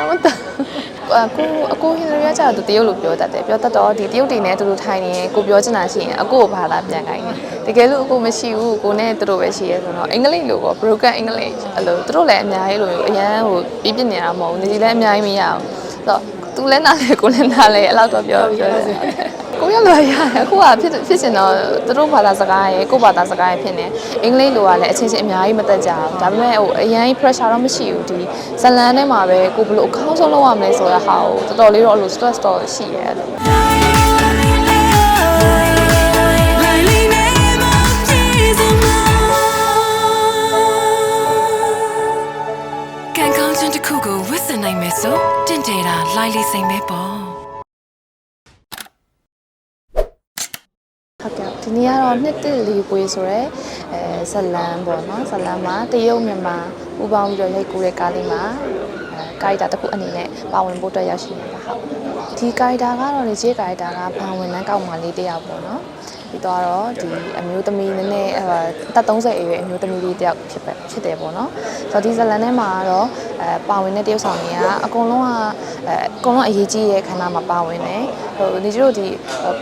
ကားမတတ်အကိုအကိုဟင်ရီယာကျတော့သူတရုတ်လိုပြောတတ်တယ်ပြောတတ်တော့ဒီတရုတ်တွေနဲ့သူတို့ထိုင်နေရင်ကိုပြောချင်တာရှိရင်အကိုကိုဘာသာပြန်ခိုင်းတယ်တကယ်လို့အကိုမရှိဘူးကိုနဲ့သူတို့ပဲရှိရဲဆိုတော့အင်္ဂလိပ်လိုပေါ့ broken english အဲ့လိုသူတို့လည်းအများကြီးလိုအရန်ဟိုပြပြနေတာမဟုတ်ဘူးနေကြီးလည်းအများကြီးမရအောင်ဆိုတော့သူလည်းနားလေကိုလည်းနားလေအဲ့လောက်တော့ပြောပြောတယ်ကို ရလိုရတယ်အခုကဖြစ်ဖြစ်စင်တော့သူတို့ဘာသာစကားရဲ့ကိုဘာသာစကားရဲ့ဖြစ်နေအင်္ဂလိပ်လိုကလည်းအချင်းချင်းအများကြီးမတက်ကြဘူးဒါပေမဲ့ဟိုအရင် pressure တော့မရှိဘူးဒီဇလန်ထဲမှာပဲကိုဘယ်လိုအကောင်းဆုံးလုပ်ရမလဲဆိုတဲ့ဟာကိုတော်တော်လေးတော့အဲ့လို stress တော့ရှိရဲအဲ့လိုကန်ကောင်းခြင်းတစ်ခုကိုဝစ်စင်နိုင်မယ်ဆိုတင့်တယ်တာလိုင်းလေးစိမ်ပဲပေါ့ ဟုတ်ကဲ့ ဒီနေ့ကတော့နှစ်တစ်လေးပွေးဆိုရဲအဲဇလန်ပေါ့နော်ဇလန်မှာတရုတ်မြန်မာပူပေါင်းပြီးတော့ရိုက်ကူးတဲ့ကားလေးမှာအဲကာရီတာတစ်ခုအနေနဲ့ပါဝင်ဖို့အတွက်ရရှိနေတာဟုတ်ဒီကာရီတာကတော့ဒီကျေးကာရီတာကဘာဝင်နှန်းကောက်မှလေးတစ်ယောက်ပေါ့နော် ပြီးတော့ဒီအမျိုးသမီးနည်းနည်းအဲတက်30အရွယ်အမျိုးသမီးလေးတစ်ယောက်ဖြစ်ပဲဖြစ်တယ်ပေါ့နော်ဆိုတော့ဒီဇလန်ထဲမှာကတော့အဲပါဝင်တဲ့တရုတ်ဆောင်တွေကအကုန်လုံးကအဲအကုန်လုံးအရေးကြီးတဲ့ခန္ဓာမှာပါဝင်တယ်ဟိုဒီကျတို့ဒီ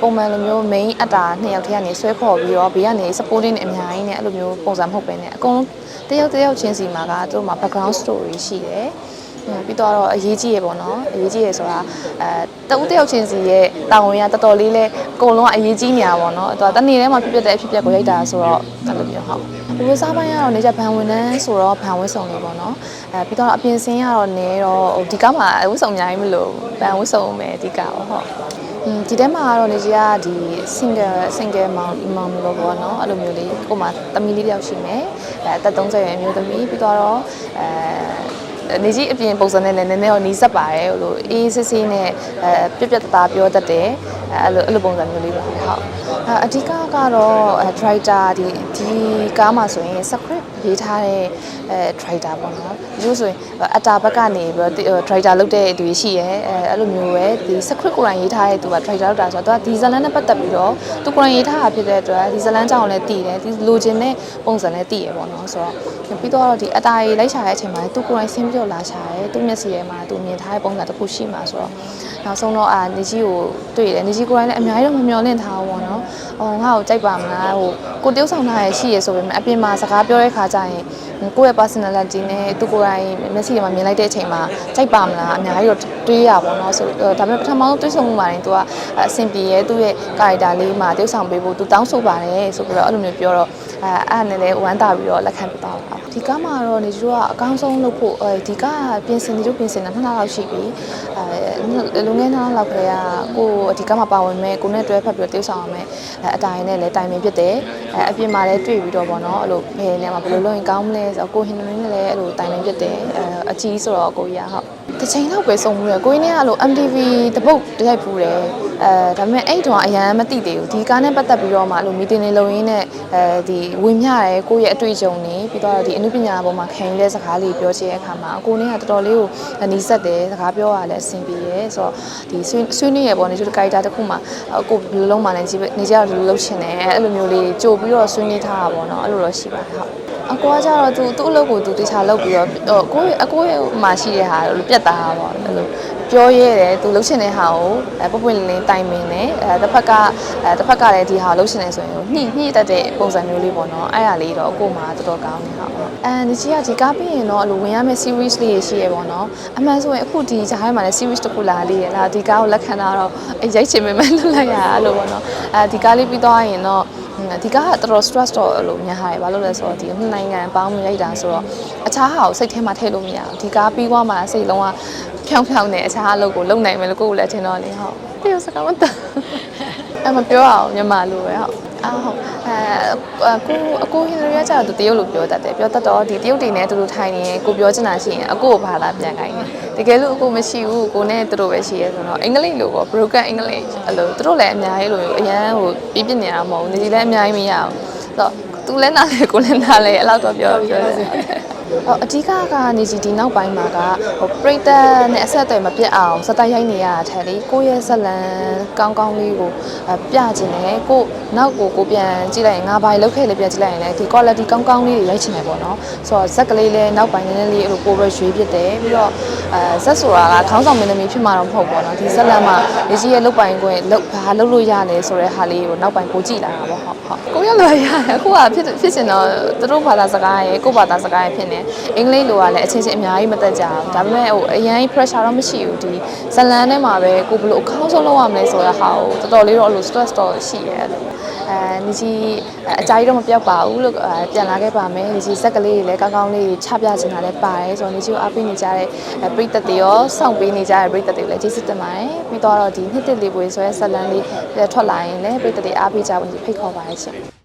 ပုံမှန်လိုမျိုး main အတာနှစ်ယောက်ထဲကနေဆွဲခေါ်ပြီးတော့ဘေးကနေ supporting နဲ့အများကြီးနဲ့အဲ့လိုမျိုးပုံစံမဟုတ်ပဲねအကုန်လုံးတယောက်တယောက်ချင်းစီမှာကသူတို့မှာ background story ရှိတယ်ဟွန်း ပြီးတော့အရေးကြီးရပေါ့နော်အရေးကြီးရဆိုတာအဲတဦးတယောက်ချင်းစီရဲ့တာဝန်ရတော်တော်လေးလဲအကုန်လုံးကအရေးကြီးနေတာပေါ့နော်အဲ့တော့တနေ့ထဲမှာဖြစ်ဖြစ်တဲ့အဖြစ်အပျက်ကိုရိုက်တာဆိုတော့အဲ့လိုမျိုးဟုတ်ဒီဝစားပိုင်းကတော့နေကြဘန်ဝင်နှန်းဆိုတော့ဘန်ဝစ်ဆောင်လေးပေါ့နော်အဲပြီးတော့အပြင်စင်းကတော့နေတော့ဟိုဒီကားမှာဝစ်ဆောင်အများကြီးမလို့ဘန်ဝစ်ဆောင်မယ်ဒီကားပေါ့ဟုတ်อืมဒီထဲမှာကတော့နေကြီးကဒီ single single mom mom လို့ပေါ့နော်အဲ့လိုမျိုးလေးကိုမှသမီးလေးတစ်ယောက်ရှိမယ်အဲအသက်30ရွယ်အမျိုးသမီးပြီးတော့အဲ နေကြီးအပြင်ပုံစံနဲ့လည်းနည်းနည်းတော့နီးစပ်ပါတယ်ဟိုလိုအေးစစ်စစ်နဲ့အဲပြက်ပြက်တသားပြောတတ်တယ်အဲအဲ့လိုအဲ့လိုပုံစံမျိုးလေးပါဟုတ်အဲအဓိကကတော့အဲ driver ဒီဒီကားမှာဆိုရင် script ရေးထားတဲ့ အဲ driver ပေါ့နော်ဒီလိုဆိုရင်အတာဘက်ကနေပြီးတော့ driver လုပ်တဲ့သူရှိရဲအဲအဲ့လိုမျိုးပဲဒီ script ကိုယ်တိုင်ရေးထားတဲ့သူက driver လုပ်တာဆိုတော့သူကဒီဇလန်နဲ့ပတ်သက်ပြီးတော့သူကိုယ်တိုင်ရေးထားတာဖြစ်တဲ့အတွက်ဒီဇလန်ကြောင့်လည်းတည်တယ်ဒီလိုချင်တဲ့ပုံစံလည်းတည်ရပေါ့နော်ဆိုတော့ပြီးတော့ဒီအတာရေးလိုက်ရှာတဲ့အချိန်မှာသူကိုယ်တိုင်ဆင်းပြောလာရှာရဲသူမျက်စိထဲမှာသူမြင်ထားတဲ့ပုံစံတစ်ခုရှိမှာဆိုတော့နောက်ဆုံးတော့အာနေကြီးကိုတွေ့တယ်နေကြီးကိုယ်တိုင်လည်းအများကြီးတော့မမျှော်လင့်ထားဘူးပေါ့နော်ဟိုငါ့ကိုကြိုက်ပါမလားဟိုကိုတယောက်ဆောင်ထားရရှိရဆိုပေမဲ့အပြင်မှာစကားပြောတဲ့ခါကျရင်ကိုယ့်ရဲ့ personality နဲ့သူကိုယ်တိုင်မျက်စိထဲမှာမြင်လိုက်တဲ့အချိန်မှာကြိုက်ပါမလားအများကြီးတော့တွေးရပါတော့ဆိုဒါပေမဲ့ပထမဆုံးတွေးဆုံမှုမှာရင်သူကအဆင်ပြေရဲသူ့ရဲ့ character လေးမှာတယောက်ဆောင်ပေးဖို့သူတောင်းဆိုပါတယ်ဆိုပြီးတော့အဲ့လိုမျိုးပြောတော့အဲအဲ့နဲ့လည်းဝမ်းသာပြီးတော့လက်ခံပြသွားတာဒီကားမှာတော့နေကျတို့ကအကောင်းဆုံးလုပ်ဖို့အဲဒီကားပြင်ဆင်နေကျပြင်ဆင်တာနှစ်လလောက်ရှိပြီအဲလုံငယ်နှစ်လလောက်ခရေကကိုဒီကားမှာပါဝင်မဲ့ကိုနဲ့တွဲဖက်ပြီးတော့တယောက်ဆောင်ရမယ်အဲအတိုင်းနဲ့လည်းတိုင်ပင်ဖြစ်တယ်အဲအပြင်မှာလည်းတွေ့ပြီးတော့ဗောနော်အဲ့လိုဘယ်နေရာမှာဘယ်လိုလုပ်ရင်ကောင်းမလဲဆိုတော့ကိုဟင်နရင်းနဲ့လည်းအဲ့လိုတိုင်ပင်ဖြစ်တယ်အဲအကြီးဆိုတော့ကိုကြီးကဟုတ်တစ်ချိန်လောက်ပဲစုံမှုရကိုင်းနဲ့ကလို့ MTV တပုတ်တရိုက်ဖူးတယ် အဲဒါပေမဲ့အဲ့တုန်းကအရန်မသိသေးဘူးဒီကားနဲ့ပတ်သက်ပြီးတော့မှအဲ့လိုမီတင်တွေလုပ်ရင်းနဲ့အဲဒီဝင်မြရဲကိုယ့်ရဲ့အတွေ့အကြုံတွေပြီးတော့ဒီအမှုပညာပေါ်မှာခံယူတဲ့စကားလေးပြောချင်တဲ့အခါမှာကိုနဲ့ကတော်တော်လေးကိုနီးစပ်တယ်စကားပြောရလည်းအဆင်ပြေရဲဆိုတော့ဒီဆွေးဆွေးနွေးရပေါ့နေကျတဲ့ character တစ်ခုမှာကိုဘယ်လိုလုံးမှလည်းကြီးနေကြတော့လှုပ်ချင်တယ်အဲ့လိုမျိုးလေးကြိုပြီးတော့ဆွေးနွေးထားတာပေါ့နော်အဲ့လိုတော့ရှိပါတယ်ဟုတ် အကွာကျတော့သူသူ့အလုပ်ကိုသူတခြားလုပ်ပြီးတော့ဟိုကိုယ့်အကိုရဲ့မှာရှိတဲ့ဟာလို့ပြတ်သားတာပေါ့အဲ့လိုပြောရဲတယ်သူလှုပ်ချင်တဲ့ဟာကိုအဲပွပွလင်းလင်းတိုင်ပင်တယ်အဲတစ်ဖက်ကအဲတစ်ဖက်ကလည်းဒီဟာလှုပ်ချင်တယ်ဆိုရင်ညှိညှိတတ်တဲ့ပုံစံမျိုးလေးပေါ့နော်အဲ့ဒါလေးတော့ကို့မှာတော်တော်ကောင်းနေဟာပေါ့အဲဒီကြီးကဒီကားပြီးရင်တော့အဲ့လိုဝင်ရမယ့် series လေးရရှိရပေါ့နော်အမှန်ဆိုရင်အခုဒီဂျားထဲမှာလည်း series တစ်ခုလာလေးရလားဒီကားကိုလက်ခံတာတော့အဲရိုက်ချင်ပေမဲ့လွတ်လိုက်ရအဲ့လိုပေါ့နော်အဲဒီကားလေးပြီးသွားရင်တော့ ဒီကားကတော်တော် stress တော့လို့များဟာရဘာလို့လဲဆိုတော့ဒီနှစ်နိုင်ငံပေါင်းရိုက်တာဆိုတော့အခြားဟာကိုစိတ်ထဲမှာထည့်လို့မရဘူးဒီကားပြီးသွားမှစိတ်လုံးဝဖြောင်းဖြောင်းနေအခြားအလုပ်ကိုလုပ်နိုင်မယ်လို့ကိုယ်ကလည်းထင်တော့လေဟုတ်တရုတ်စကားမတတ်အမပြောအောင်မြန်မာလိုပဲဟုတ် အာဟုတ်အဲကိုအကိုဟင်ရီယာကျတော့သူတရုတ်လိုပြောတတ်တယ်ပြောတတ်တော့ဒီတရုတ်တွေနဲ့သူတို့ထိုင်နေရင်ကိုပြောချင်တာရှိရင်အကိုကိုဘာသာပြန်ခိုင်းတယ်တကယ်လို့အကိုမရှိဘူးကိုနဲ့သူတို့ပဲရှိရဲဆိုတော့အင်္ဂလိပ်လိုပေါ့ broken english အဲ့လိုသူတို့လည်းအများကြီးလိုအရန်ဟိုပြပြနေတာမဟုတ်ဘူးနေကြီးလည်းအများကြီးမရအောင်ဆိုတော့သူလည်းနားလေကိုလည်းနားလေအဲ့လောက်တော့ပြောပြောတယ်ဟို အဓိကကနေစီဒီနောက်ပိုင်းမှာကဟိုပရိသတ်နဲ့အဆက်အသွယ်မပြတ်အောင်စတိုက်ရိုက်နေရတာထက်လေကိုယ့်ရဲ့ဇက်လန်ကောင်းကောင်းလေးကိုအပြချင်တယ်ကိုနောက်ကိုကိုပြန်ကြည့်လိုက်ရင်ငါဘာလောက်ခဲ့လေပြန်ကြည့်လိုက်ရင်လည်းဒီ quality ကောင်းကောင်းလေးတွေရိုက်ချင်တယ်ပေါ့နော်ဆိုတော့ဇက်ကလေးလည်းနောက်ပိုင်းနည်းနည်းလေးအဲ့လိုပိုပဲရွေးဖြစ်တယ်ပြီးတော့အဲဇက်ဆိုတာကခေါင်းဆောင်မင်းသမီးဖြစ်မှာတော့မဟုတ်ပေါ့နော်ဒီဇက်လန်မှာရေကြီးရဲ့လုတ်ပိုင်ခွင့်လုတ်ဘာလုတ်လို့ရလဲဆိုတဲ့ဟာလေးကိုနောက်ပိုင်းကိုကြည့်လာတာပေါ့ဟုတ်ဟုတ်ကိုရလို့ရတယ်အခုကဖြစ်ဖြစ်ချင်တော့သူတို့ဘာသာစကားရဲ့ကိုယ့်ဘာသာစကားရဲ့ဖြစ်နေအင်္ဂလိပ်လိုကလည်းအချင်းချင်းအများကြီးမတက်ကြဘူးဒါပေမဲ့ဟိုအရင် pressure တော့မရှိဘူးဒီဇလန်ထဲမှာပဲကိုဘယ်လိုအကောင်းဆုံးလုပ်ရမလဲဆိုတဲ့ဟာကိုတော်တော်လေးတော့အဲ့လို stress တော့ရှိရဲအဲ့လိုအဲညီကြီးအကြိုက်တော့မပြောက်ပါဘူးလို့အဲပြန်လာခဲ့ပါမယ်ညီကြီးဇက်ကလေးတွေလည်းကောင်းကောင်းလေးချပြချင်တာလည်းပါတယ်ဆိုတော့ညီကြီးကိုအားပေးနေကြတဲ့အဲပရိသတ်တွေရောစောင့်ပေးနေကြတဲ့ပရိသတ်တွေလည်းကျေးဇူးတင်ပါတယ်ပြီးတော့ဒီနှစ်တစ်လေးပွေဆိုရဲဇလန်လေးထွက်လာရင်လည်းပရိသတ်တွေအားပေးကြဖို့ညီဖိတ်ခေါ်ပါတယ်ရှင်